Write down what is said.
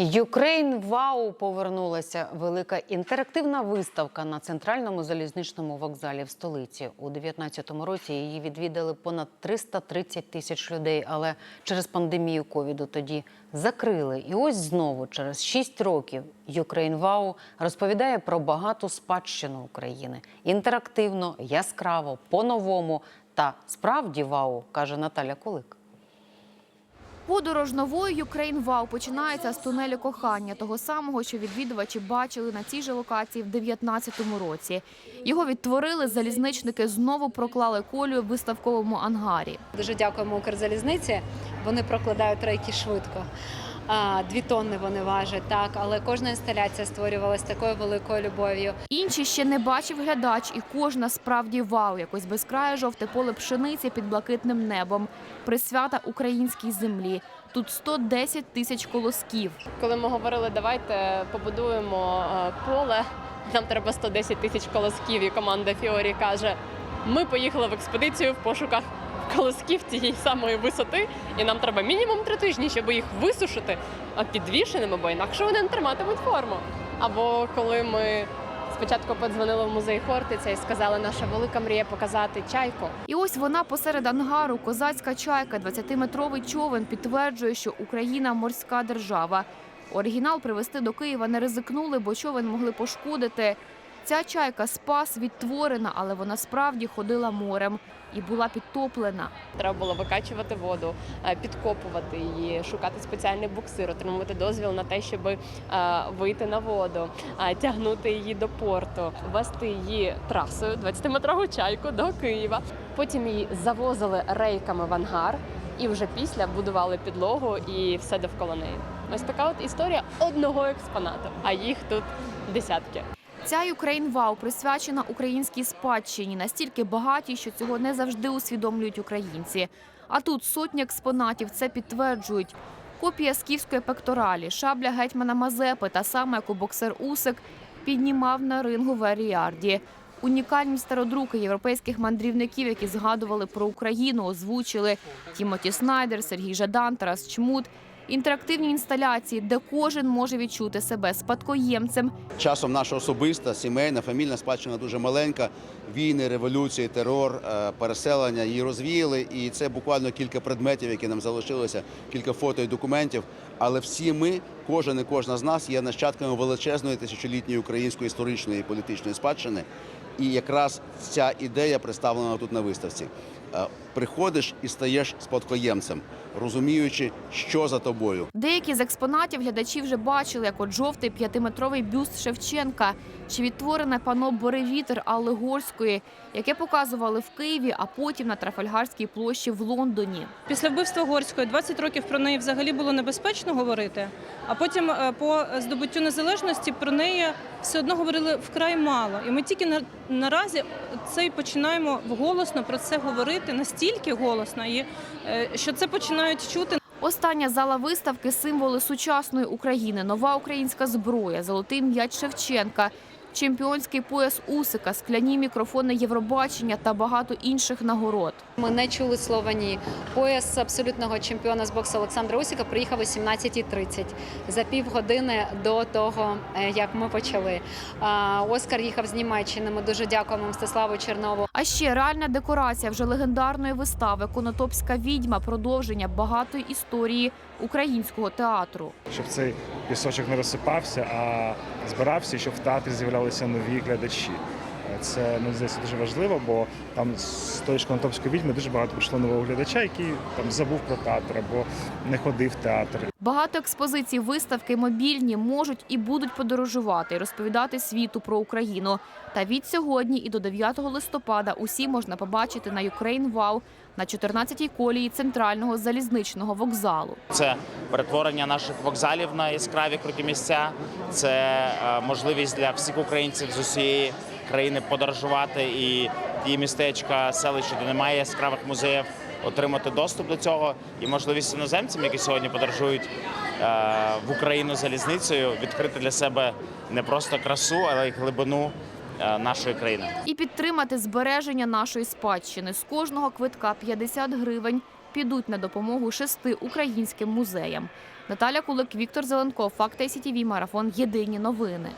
Юкрейн Вау повернулася велика інтерактивна виставка на центральному залізничному вокзалі в столиці. У 2019 році її відвідали понад 330 тисяч людей, але через пандемію ковіду тоді закрили. І ось знову, через 6 років, Юкрейн Вау розповідає про багату спадщину України. Інтерактивно, яскраво, по-новому та справді вау, каже Наталя Кулик. Подорож новою Ukraine Wow починається з тунелю кохання, того самого, що відвідувачі бачили на цій же локації в 19-му році. Його відтворили залізничники, знову проклали колію в виставковому ангарі. Дуже дякуємо Укрзалізниці. Вони прокладають рейки швидко. Дві тонни вони важать, так, але кожна інсталяція створювалася такою великою любов'ю. Інші ще не бачив глядач, і кожна справді вау, якось безкрає жовте поле пшениці під блакитним небом, присвята українській землі. Тут 110 тисяч колосків. Коли ми говорили, давайте побудуємо е, поле, нам треба 110 тисяч колосків, і команда Фіорі каже: ми поїхали в експедицію в пошуках колосків цієї самої висоти, і нам треба мінімум три тижні, щоб їх висушити підвішеними, бо інакше вони не триматимуть форму. Або коли ми спочатку подзвонили в музей Хортиця і сказали, наша велика мрія показати чайку. І ось вона посеред ангару, козацька чайка, 20-метровий човен підтверджує, що Україна морська держава. Оригінал привезти до Києва не ризикнули, бо човен могли пошкодити. Ця чайка спас відтворена, але вона справді ходила морем і була підтоплена. Треба було викачувати воду, е, підкопувати її, шукати спеціальний буксир, отримувати дозвіл на те, щоб е, вийти на воду, е, тягнути її до порту, вести її трасою 20-метрову чайку до Києва. Потім її завозили рейками в ангар. І вже після будували підлогу і все довкола неї. Ось така от історія одного експонату, а їх тут десятки. Ця Ukraine присвячена українській спадщині, настільки багатій, що цього не завжди усвідомлюють українці. А тут сотні експонатів це підтверджують. Копія скіфської пекторалі, шабля гетьмана Мазепи, та саме як у боксер Усик піднімав на рингу в Аріарді. Унікальні стародруки європейських мандрівників, які згадували про Україну, озвучили Тімоті Снайдер, Сергій Жадан, Тарас Чмут. Інтерактивні інсталяції, де кожен може відчути себе спадкоємцем Часом наша особиста, сімейна, фамільна спадщина дуже маленька. Війни, революції, терор, е, переселення її розвіяли. І це буквально кілька предметів, які нам залишилися, кілька фото і документів. Але всі ми, кожен і кожна з нас, є нащадками величезної тисячолітньої української історичної і політичної спадщини. І якраз ця ідея представлена тут на виставці. Е, Приходиш і стаєш спадкоємцем, розуміючи, що за тобою. Деякі з експонатів глядачі вже бачили, як от жовтий п'ятиметровий бюст Шевченка чи відтворене пано Боревітер Алли Горської, яке показували в Києві, а потім на Трафальгарській площі в Лондоні. Після вбивства Горської 20 років про неї взагалі було небезпечно говорити. А потім е, по здобуттю незалежності про неї все одно говорили вкрай мало. І ми тільки на, наразі це й починаємо голосно про це говорити настільки голосно, е, що це починають чути. Остання зала виставки символи сучасної України, нова українська зброя, золотий м'яч Шевченка, чемпіонський пояс Усика, скляні мікрофони Євробачення та багато інших нагород. Ми не чули слова ні. Пояс абсолютного чемпіона з боксу Олександра Усіка приїхав о 17.30 за півгодини до того, е, як ми почали. Оскар їхав з Німеччини. Ми дуже дякуємо Мстиславу Чернову. А ще реальна декорація вже легендарної вистави Конотопська відьма, продовження багатої історії українського театру. щоб цей пісочок не розсипався, а збирався, щоб в театрі з'являлися нові глядачі. Це ну, здається дуже важливо, бо там з тої ж Конотопської відьми дуже багато прийшло нового глядача, який там забув про театр або не ходив в театр. Багато експозицій виставки мобільні можуть і будуть подорожувати розповідати світу про Україну. Та від сьогодні і до 9 листопада усі можна побачити на Ukraine Wow на 14-й колії центрального залізничного вокзалу. Це перетворення наших вокзалів на яскраві круті місця. Це е, можливість для всіх українців з усієї країни подорожувати і ті містечка, селища, де немає яскравих музеїв, отримати доступ до цього і можливість іноземцям, які сьогодні подорожують е, в Україну залізницею, відкрити для себе не просто красу, але й глибину нашої країни. І підтримати збереження нашої спадщини. З кожного квитка 50 гривень підуть на допомогу шести українським музеям. Наталя Кулик, Віктор Зеленко, Факти СІТІВІ, Марафон. Єдині новини.